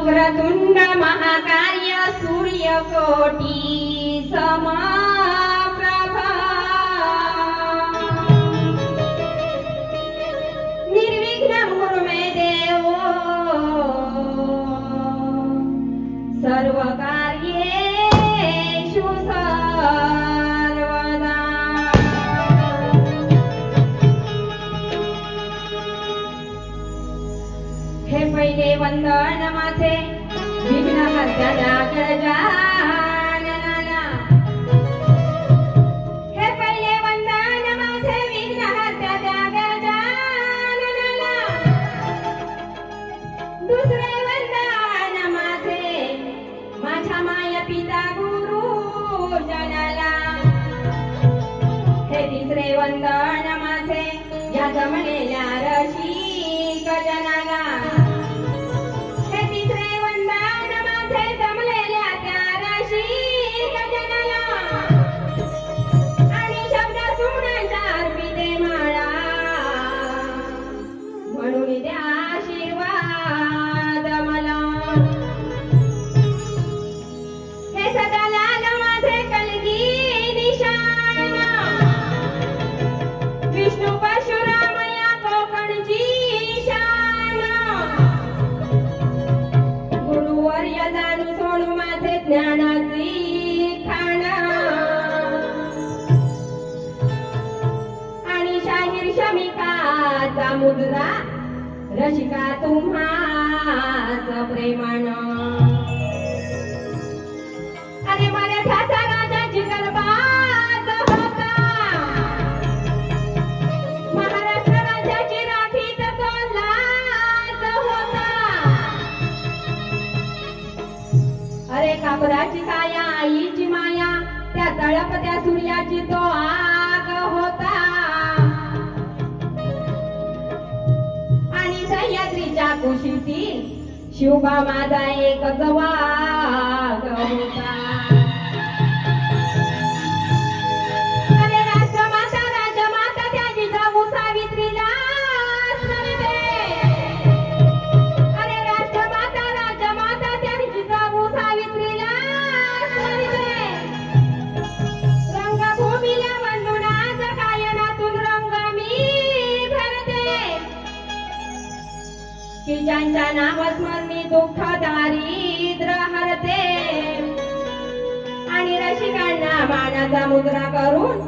વક્રતુંડ મહાકાય સૂર્યકોટી સમા विघ्नहर्तदा गजा मुजरा रसिका तुम्हा प्रेमान. अरे मराठा कुशीतील शिवबा माझा एक वाघ त्यांच्या नावास्मरण मी दुःख दारिद्र हरते आणि रसिकांना बाणाचा मुद्रा करून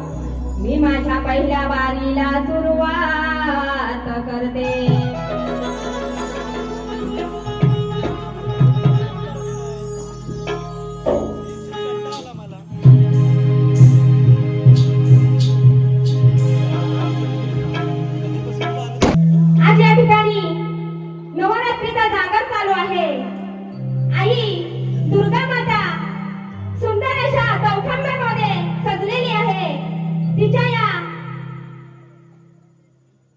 मी माझ्या पहिल्या वारीला सुरुवात करते. आई दुर्गा माता सुंदर अशा चौखंबामध्ये सजलेली आहे. तिच्या या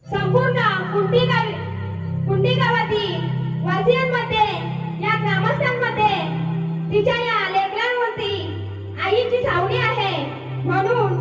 संपूर्ण कुंडी गावी कुंडी गावातील वासियांमध्ये या ग्रामस्थांमध्ये तिच्या या लेकरांवरती आईची सावली आहे. म्हणून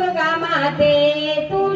Durga Mate, tú